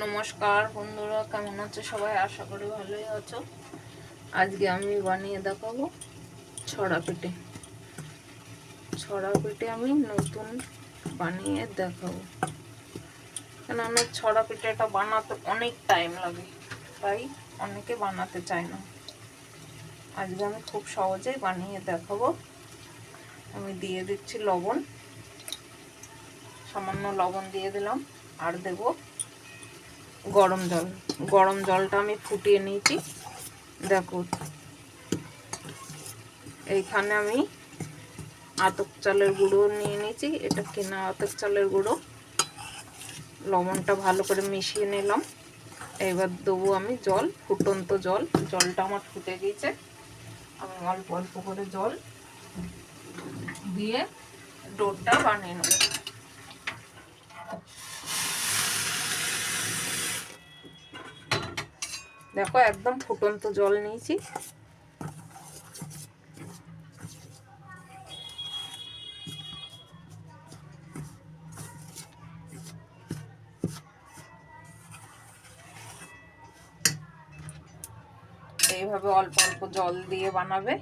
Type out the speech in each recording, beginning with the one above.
নমস্কার বন্ধুরা, কেমন আছো সবাই? আশা করি ভালোই আছো। আজকে আমি বানিয়ে দেখাবো ছড়া পিঠে। ছড়া পিঠে আমি নতুন বানিয়ে দেখাবো। কেন আমার ছড়া পিঠেটা বানাতে অনেক টাইম লাগে, তাই অনেকে বানাতে চায় না। আজকে আমি খুব সহজেই বানিয়ে দেখাবো। আমি দিয়ে দিচ্ছি লবণ। সামান্য লবণ দিয়ে দিলাম, আর দেবো গরম জল। গরম জলটা আমি ফুটিয়ে নিয়েছি। দেখো। এইখানে আমি আতক চালের গুঁড়ো নিয়ে নিয়েছি। এটা কেনা আতক চালের গুঁড়ো। লবণটা ভালো করে মিশিয়ে নিলাম। এবার দেবো আমি জল, ফুটন্ত জল। জলটা আমার ফুটে গিয়েছে। আমি অল্প অল্প করে জল দিয়ে ডোরটা বানিয়ে নেব। দেখো একদম ফুটন্ত জল নিয়েছি। এইভাবে অল্প অল্প জল দিয়ে বানাবে।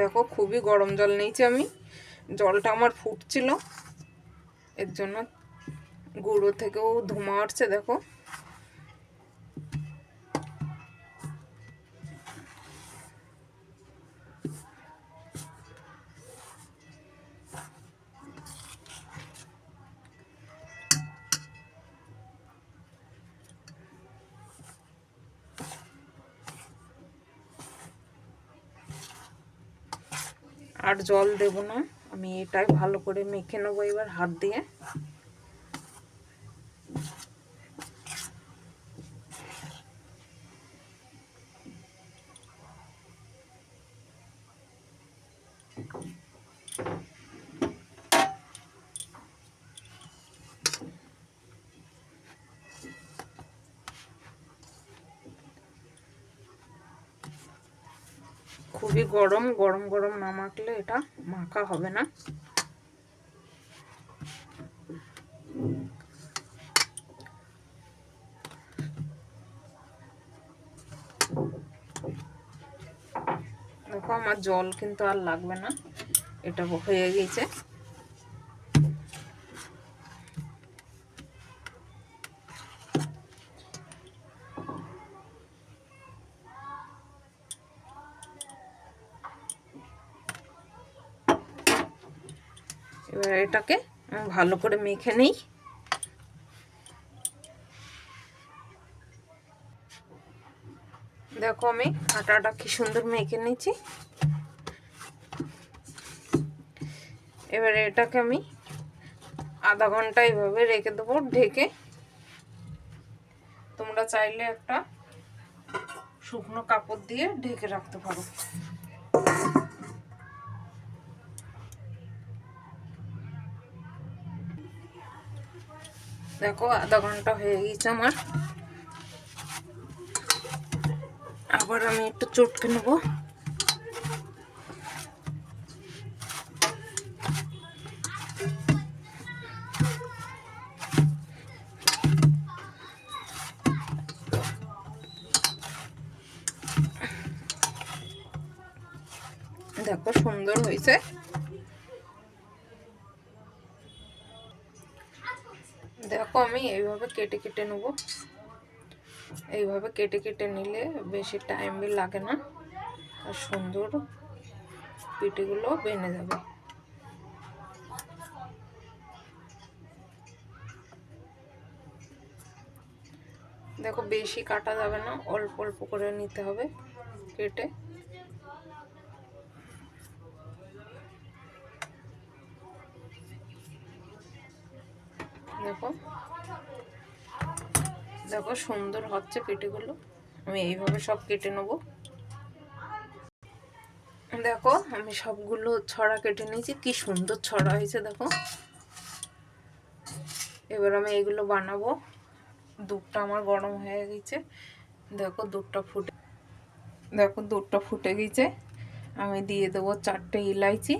দেখো খুবই গরম জল নিয়েছি আমি। জলটা আমার ফুটছিল। এর জন্য গুঁড়ো থেকেও ধোঁয়া উঠছে দেখো। আর জল দেব না। আমি এটাই ভালো করে মেখে নেব এবার হাত দিয়ে। খুবই গরম গরম গরম না মাখলে এটা মাখা হবে না। দেখো, আমার জল কিন্তু আর লাগবে না। এটা হয়ে গেছে। এবার এটাকে ভালো করে মেখে নেই। দেখো আমি আটাটা কি সুন্দর মেখে নিয়েছি এবারে এটাকে আমি আধা ঘণ্টা এইভাবে রেখে দেবো, ঢেকে। তোমরা চাইলে একটা শুকনো কাপড় দিয়ে ঢেকে রাখতে পারো। দেখো আধা ঘণ্টা হয়ে গেছে আমার। আবার আমি একটু চটকে নেব। দেখো সুন্দর হয়েছে। আমি এইভাবে কেটে কেটে নেব। এইভাবে কেটে কেটে নিলে বেশি টাইম লাগে না। আর সুন্দর পিঠেগুলো বেনে যাবে। দেখো বেশি কাটা যাবে না, অল্প অল্প করে নিতে হবে কেটে। দেখো দেখো সুন্দর হচ্ছে পিঠেগুলো আমি এইভাবে সব কেটে নেব। দেখো, আমি সবগুলো ছড়া কেটে নিয়েছি। কি সুন্দর ছড়া হয়েছে, দেখো। এবার আমি এগুলো বানাবো। দুধটা আমার গরম হয়ে গেছে। দেখো, দুধটা ফুটে দেখো, দুধটা ফুটে গেছে। আমি দিয়ে দেবো চারটে ইলাইচি।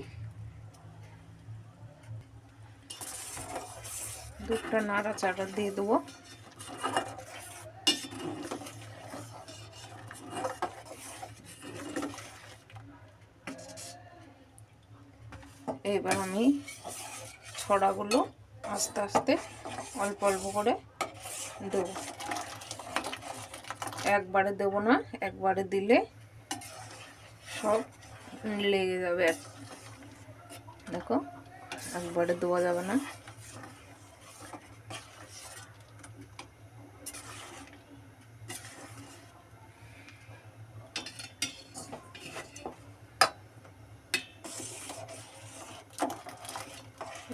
দুধটা নাড়া চাড়া দিয়ে দেবো। এবার আমি ছড়াগুলো আস্তে আস্তে অল্প অল্প করে দেবো। একবারে দেব না, একবারে দিলে সব লেগে যাবে। দেখো, একবারে দেওয়া যাবে না।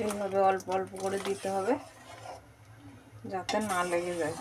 এইভাবে অল্প অল্প করে দিতে হবে যাতে না লেগে যায়।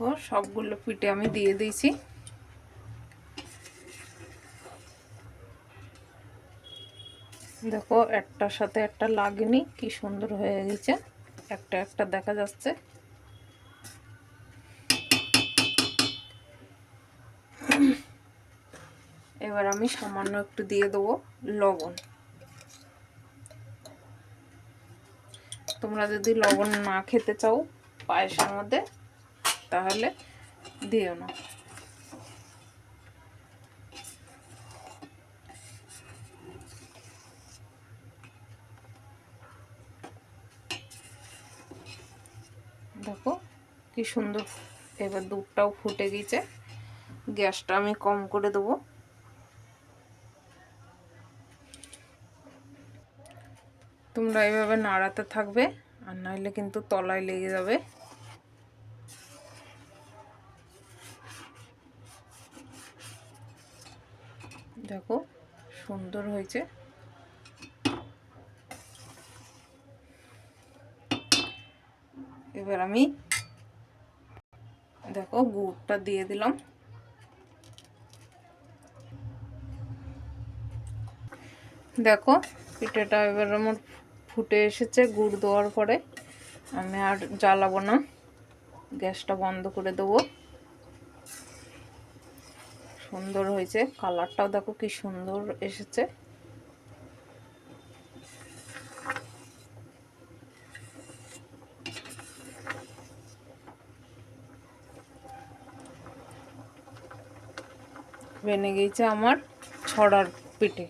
দেখো সবগুলো পিঠে আমি দিয়ে দিয়েছি। দেখো, একটার সাথে একটা লাগেনি, কি সুন্দর হয়ে গেছে। একটা একটা দেখা যাচ্ছে। এবার আমি সামান্য একটু দিয়ে দেবো লবণ। তোমরা যদি লবণ না খেতে চাও পায়েসের মধ্যে তাহলে দিও না। দেখো কি সুন্দর। এবার দুধটাও ফুটে গেছে। গ্যাসটা আমি কম করে দেবো। তোমরা এইভাবে নাড়াতে থাকবে, আর নাইলে কিন্তু তলায় লেগে যাবে। দেখো, সুন্দর হয়েছে। এবার আমি দেখো, গুড়টা দিয়ে দিলাম। দেখো, পিঠেটা এবার আমার ফুটে এসেছে গুড় দেওয়ার পরে। আমি আর জ্বালাবো না, গ্যাসটা বন্ধ করে দেবো। সুন্দর হয়েছে। কালারটাও দেখো কি সুন্দর এসেছে। বেনে গেছে আমার ছড়ার পিঠে।